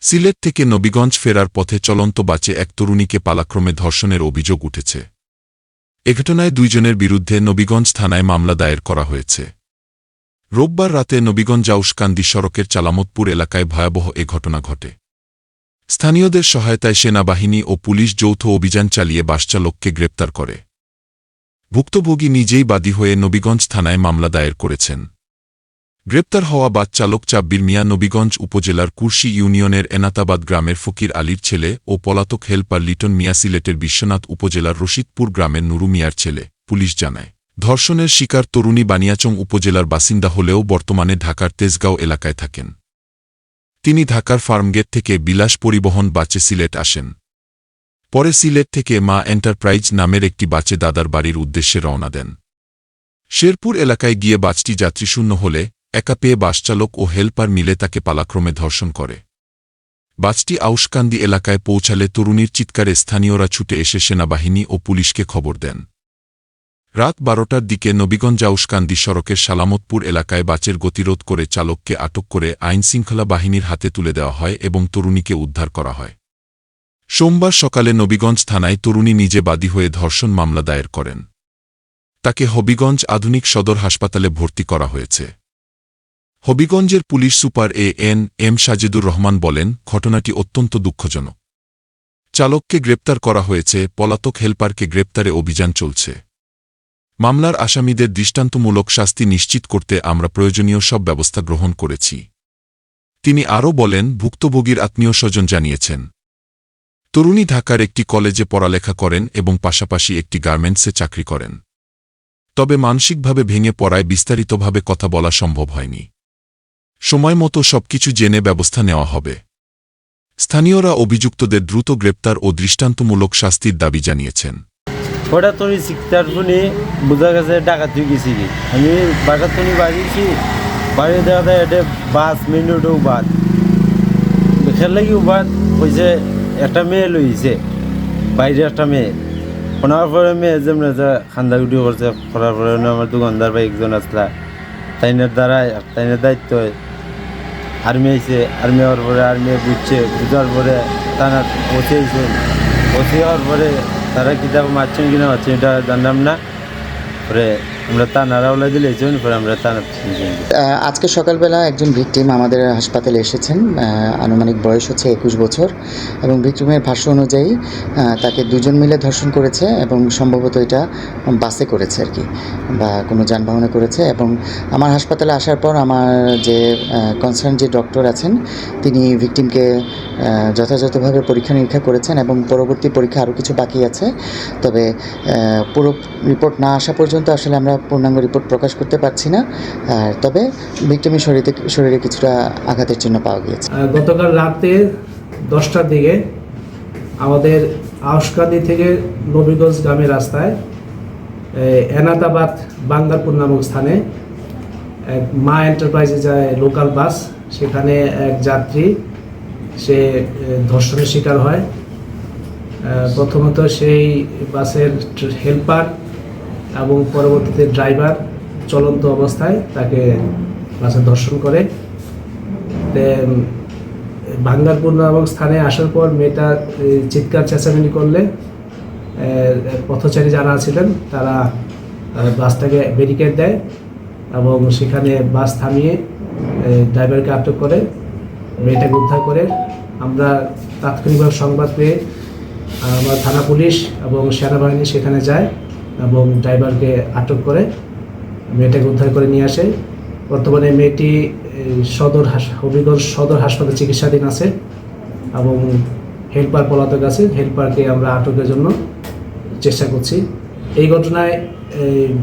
সিলেট থেকে নবীগঞ্জ ফেরার পথে চলন্ত বাচে এক তরুণীকে পালাক্রমে ধর্ষণের অভিযোগ উঠেছে। এ ঘটনায় দুইজনের বিরুদ্ধে নবীগঞ্জ থানায় মামলা দায়ের করা হয়েছে। রোববার রাতে নবীগঞ্জ জাউসকান্দি সড়কের চালামতপুর এলাকায় ভয়াবহ এ ঘটনা ঘটে। স্থানীয়দের সহায়তায় সেনাবাহিনী ও পুলিশ যৌথ অভিযান চালিয়ে বাসচালককে গ্রেপ্তার করে। ভুক্তভোগী নিজেই বাদী হয়ে নবীগঞ্জ থানায় মামলা দায়ের করেছেন। গ্রেপ্তার হওয়া বাস চালক চাব্বির মিয়া নবীগঞ্জ উপজেলার কুর্শি ইউনিয়নের এনাতাবাদ গ্রামের ফকির আলীর ছেলে ও পলাতক হেলপার লিটন মিয়া সিলেটের বিশ্বনাথ উপজেলার রশিদপুর গ্রামের নুরু মিয়ার ছেলে, পুলিশ জানায়। ধর্ষণের শিকার তরুণী বানিয়াচং উপজেলার বাসিন্দা হলেও বর্তমানে ঢাকার তেজগাঁও এলাকায় থাকেন। তিনি ঢাকার ফার্মগেট থেকে বিলাস পরিবহন বাচে সিলেট আসেন। পরে সিলেট থেকে মা এন্টারপ্রাইজ নামের একটি বাচে দাদার বাড়ির উদ্দেশ্যে রওনা দেন। শেরপুর এলাকায় গিয়ে বাসটি যাত্রীশূন্য হলে একা পেয়ে বাসচালক ও হেলপার মিলে তাকে পালাক্রমে ধর্ষণ করে। বাসটি আউশকান্দি এলাকায় পৌঁছালে তরুণীর চিৎকারে স্থানীয়রা ছুটে এসে সেনাবাহিনী ও পুলিশকে খবর দেন। রাত বারোটার দিকে নবীগঞ্জ আউশকান্দি সড়কের সালামতপুর এলাকায় বাচের গতিরোধ করে চালককে আটক করে আইনশৃঙ্খলা বাহিনীর হাতে তুলে দেওয়া হয় এবং তরুণীকে উদ্ধার করা হয়। সোমবার সকালে নবীগঞ্জ থানায় তরুণী নিজে বাদী হয়ে ধর্ষণ মামলা দায়ের করেন। তাকে হবিগঞ্জ আধুনিক সদর হাসপাতালে ভর্তি করা হয়েছে। হবিগঞ্জের police super A N M Sajidur Rahman বলেন, ঘটনাটি অত্যন্ত দুঃখজনক। চালককে গ্রেপ্তার করা হয়েছে, পলাতক হেলপারকে গ্রেপ্তারে অভিযান চলছে। মামলার আসামিদের দৃষ্টান্তমূলক শাস্তি নিশ্চিত করতে আমরা প্রয়োজনীয় সব ব্যবস্থা গ্রহণ করেছি। তিনি আরও বলেন, ভুক্তভোগীর আত্মীয় স্বজন জানিয়েছেন তরুণী ঢাকার একটি কলেজে পড়ালেখা করেন এবং পাশাপাশি একটি গার্মেন্টসে চাকরি করেন। তবে মানসিকভাবে ভেঙে পড়ায় বিস্তারিতভাবে কথা বলা সম্ভব হয়নি। সময় মতো সবকিছু জেনে ব্যবস্থা নেওয়া হবে। স্থানীয়রা অভিযুক্তদের দ্রুত গ্রেপ্তার ও দৃষ্টান্তমূলক শাস্তির দাবি জানিয়েছেন। হঠাৎ ডাকাত গেছি কি বাড়ি দেখা যায় এটা বাস মেন রোডেও বাদ খেয়াল লাগিও বাদ কইছে একটা মেয়ে লইছে বাইরে একটা মেয়ে। শোনার পরে মেয়ে যেমন খান্দা গুটি করছে করার পরে আমার দোকানদার ভাই একজন আসলা। তাইনের দ্বারাই তাইনের দায়িত্ব আর্মি আইছে, আর্মি হওয়ার পরে আর্মি বুঝছে, বুঝার পরে তারা ওসি আইছে। ওসি হওয়ার পরে তারা কিতাব মারছেন কিনা মারছেন এটা জানলাম না। পরে আমরা তানারা ওলাই দিলে পরে আমরা তানা আহ, আজকে সকালবেলা একজন ভিকটিম আমাদের হাসপাতালে এসেছেন আনুমানিক বয়স হচ্ছে একুশ বছর এবং ভিকটিমের ভাষ্য অনুযায়ী তাকে দুজন মিলে ধর্ষণ করেছে এবং সম্ভবত এটা বাসে করেছে আর কি বা কোনো যানবাহনে করেছে এবং আমার হাসপাতালে আসার পর আমার যে কনসার্ন যে ডক্টর আছেন তিনি ভিকটিমকে যথাযথভাবে পরীক্ষা নিরীক্ষা করেছেন এবং পরবর্তী পরীক্ষা আরও কিছু বাকি আছে তবে পুরো রিপোর্ট না আসা পর্যন্ত আসলে আমরা পূর্ণাঙ্গ রিপোর্ট প্রকাশ করতে পারছি না। তবে ভিক্টিমের শরীরে শরীরে কিছুটা আঘাতের চিহ্ন পাওয়া গিয়েছে। গতকাল রাতে দশটার দিকে আমাদের আউসকান্দি থেকে নবীগঞ্জ গ্রামের রাস্তায় এনাতাবাদ বাঙ্গারপুর নামক স্থানে এক মা এন্টারপ্রাইজে যায় লোকাল বাস সেখানে এক যাত্রী, সে ধর্ষণের শিকার হয়। প্রথমত সেই বাসের হেল্পার এবং পরবর্তীতে ড্রাইভার চলন্ত অবস্থায় তাকে বাসে ধর্ষণ করে। বাঙ্গারপুর নামক স্থানে আসার পর মেয়েটা চিৎকার চেঁচামেচি করলে পথচারী যারা ছিলেন তারা বাসটাকে ব্যারিকেড দেয় এবং সেখানে বাস থামিয়ে ড্রাইভারকে আটক করে, মেয়েটাকে উদ্ধার করে। আমরা তাৎক্ষণিকভাবে সংবাদ পেয়ে আমার থানা পুলিশ এবং সেনাবাহিনী সেখানে যায়। এবং ড্রাইভারকে আটক করে মেয়েটাকে উদ্ধার করে নিয়ে আসে। বর্তমানে মেয়েটি সদর হবিগঞ্জ সদর হাসপাতালে চিকিৎসাধীন আছে এবং হেল্পার পলাতক আছে। হেল্পারকে আমরা আটকের জন্য চেষ্টা করছি। এই ঘটনায়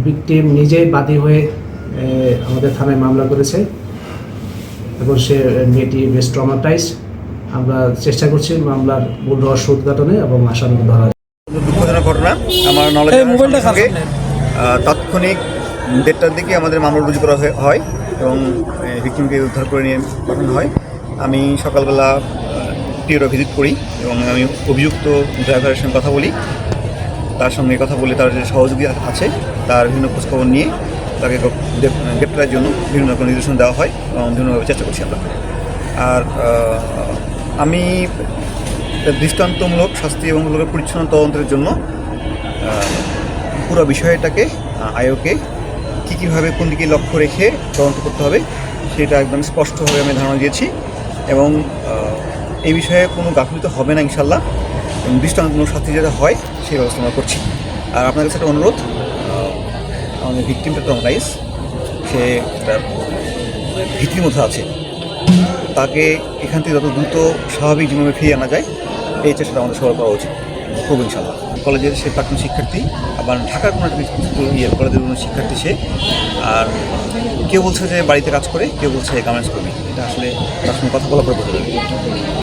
ভিকটিম নিজেই বাদী হয়ে আমাদের থানায় মামলা করেছে এবং সে মেয়েটি বেশ ট্রমাটাইজ আমরা চেষ্টা করছি মামলার মূল রহস্য উদ্ঘাটনে এবং আসামিকে ধরা দুঃখজনক ঘটনা। আমার নলেজ সঙ্গে তাৎক্ষণিক দেড়টার দিকে আমাদের মামলা রুজু করা হয় এবং ভিকটিমকে উদ্ধার করে নিয়ে পাঠানো হয়। আমি সকালবেলা টিওরা ভিজিট করি এবং আমি অভিযুক্ত ড্রাইভারের সঙ্গে কথা বলি। তার সঙ্গে কথা বলে তার যে সহযোগী আছে তার বিভিন্ন খোঁজখবর নিয়ে তাকে গ্রেপ্তারের জন্য বিভিন্ন রকম নির্দেশন দেওয়া হয় এবং বিভিন্নভাবে চেষ্টা করছি আমরা আর আমি দৃষ্টান্তমূলক শাস্তি এবং পরিচ্ছন্ন তদন্তের জন্য পুরো বিষয়টাকে আহ, আয়োগকে কী কীভাবে কোন দিকে লক্ষ্য রেখে তদন্ত করতে হবে সেটা একদম স্পষ্টভাবে আমি ধারণা দিয়েছি এবং এই বিষয়ে কোনো গাফিলতি হবে না ইনশাল্লাহ দৃষ্টান্তমূলক শাস্তি যেটা হয় সেই ব্যবস্থা আমরা করছি। আর আপনার কাছে একটা অনুরোধ আমাদের ভিকটিমটা তো নাইস সে একটা মধ্যে আছে। তাকে এখান থেকে যত দ্রুত স্বাভাবিক জীবনে ফিরিয়ে আনা যায়, এই চেষ্টাটা আমাদের সবার করা উচিত, খুব ইনশাল্লাহ কলেজের সে প্রাক্তন শিক্ষার্থী, আবার ঢাকার কোনো ইয়ে কলেজের কোনো শিক্ষার্থী সে, আর কেউ বলছে যে বাড়িতে কাজ করে, কেউ বলছে গার্মেন্টস কর্মী। এটা আসলে তার সঙ্গে কথা বলার পর